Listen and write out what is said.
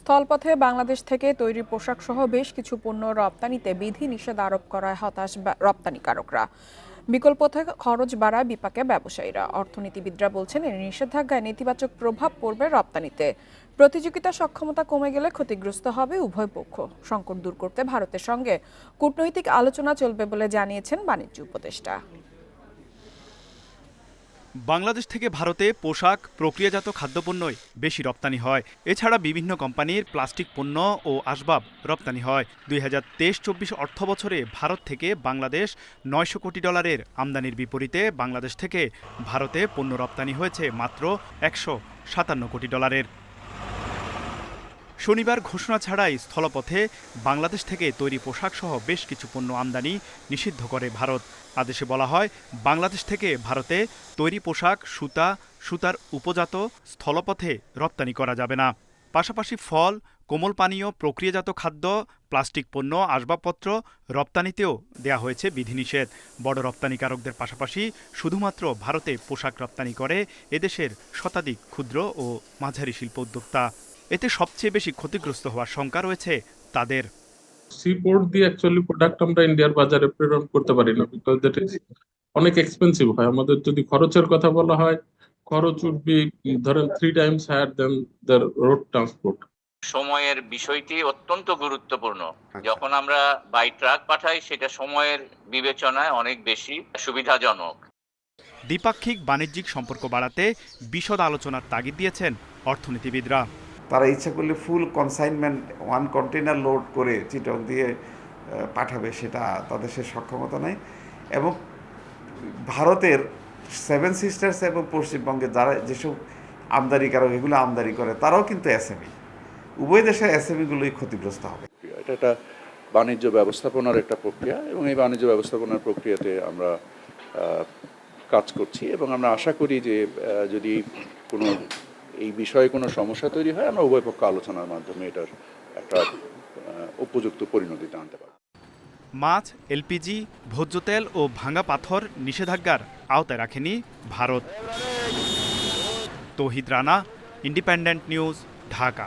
স্থলপথে বাংলাদেশ থেকে তৈরি পোশাক সহ বেশ কিছু পণ্য রপ্তানিতে বিধি নিষেধ আরোপ করায় হতাশ রপ্তানিকারকরা। বিকল্প থেকে খরচ বাড়ায় বিপাকে ব্যবসায়ীরা। অর্থনীতিবিদরা বলছেন এই নিষেধাজ্ঞায় নেতিবাচক প্রভাব পড়বে রপ্তানিতে। প্রতিযোগিতা সক্ষমতা কমে গেলে ক্ষতিগ্রস্ত হবে উভয় পক্ষ। সংকট দূর করতে ভারতের সঙ্গে কূটনৈতিক আলোচনা চলবে বলে জানিয়েছেন বাণিজ্য উপদেষ্টা। বাংলাদেশ থেকে ভারতে পোশাক, প্রক্রিয়াজাত খাদ্যপণ্যই বেশি রপ্তানি হয়। এছাড়া বিভিন্ন কোম্পানির প্লাস্টিক পণ্য ও আসবাব রপ্তানি হয়। দুই হাজার তেইশ চব্বিশ অর্থ বছরে ভারত থেকে বাংলাদেশ নয়শো কোটি ডলারের আমদানির বিপরীতে বাংলাদেশ থেকে ভারতে পণ্য রপ্তানি হয়েছে মাত্র একশো সাতান্ন কোটি ডলারের। শনিবার ঘোষণা ছাড়াই স্থলপথে বাংলাদেশ থেকে তৈরি পোশাক সহ বেশ কিছু পণ্য আমদানি নিষিদ্ধ করে ভারত। আদেশে বলা হয়, বাংলাদেশ থেকে ভারতে তৈরি পোশাক, সুতা, সুতার উপজাত স্থলপথে রপ্তানি করা যাবে না। পাশাপাশি ফল, কোমল পানীয়, প্রক্রিয়াজাত খাদ্য, প্লাস্টিক পণ্য, আসবাবপত্র রপ্তানিতেও দেয়া হয়েছে বিধিনিষেধ। বড় রপ্তানিকারকদের পাশাপাশি শুধুমাত্র ভারতে পোশাক রপ্তানি করে এদেশের শতাধিক ক্ষুদ্র ও মাঝারি শিল্প উদ্যোক্তা। এতে সবচেয়ে বেশি ক্ষতিগ্রস্ত হওয়ার শঙ্কা রয়েছে তাদের। সি পোর্ট দিয়ে অ্যাকচুয়ালি প্রোডাক্ট আমরা ইন্ডিয়ার বাজারে প্রেরণ করতে পারি না বিকজ দ্যাট ইজ অনেক এক্সপেন্সিভ হয়। আমাদের যদি খরচের কথা বলা হয় খরচ উড বি ধরেন three times higher than the road transport সময়ের বিষয়টি অত্যন্ত গুরুত্বপূর্ণ। যখন আমরা বাই ট্রাক পাঠাই সেটা সময়ের বিবেচনায় অনেক বেশি সুবিধাজনক। দ্বিপাক্ষিক বাণিজ্যিক সম্পর্ক বাড়াতে বিশদ আলোচনার তাগিদ দিয়েছেন অর্থনীতিবিদরা। তারা ইচ্ছা করলে full consignment one container load করে চিটক দিয়ে পাঠাবে, সেটা তাদের সে সক্ষমতা নাই। এবং ভারতের সেভেন সিস্টার্স এবং পশ্চিমবঙ্গে যারা যেসব আমদানিকারক, এগুলো আমদানি করে, তারাও কিন্তু এসএমই উভয় দেশের এসএমইগুলোই ক্ষতিগ্রস্ত হবে। এটা একটা বাণিজ্য ব্যবস্থাপনার একটা প্রক্রিয়া এবং এই বাণিজ্য ব্যবস্থাপনার প্রক্রিয়াতে আমরা কাজ করছি এবং আমরা আশা করি যে যদি কোনো এই বিষয়ে কোনো সমস্যা তৈরি হয়, আমরা উভয় পক্ষ আলোচনার মাধ্যমে এটার একটা উপযুক্ত পরিণতিতে আনতে পারি মাছ, এলপিজি, ভোজ্য তেল ও ভাঙা পাথর নিষেধাজ্ঞার আওতায় রাখেনি Bharat. Tohid Rana, Independent News, Dhaka.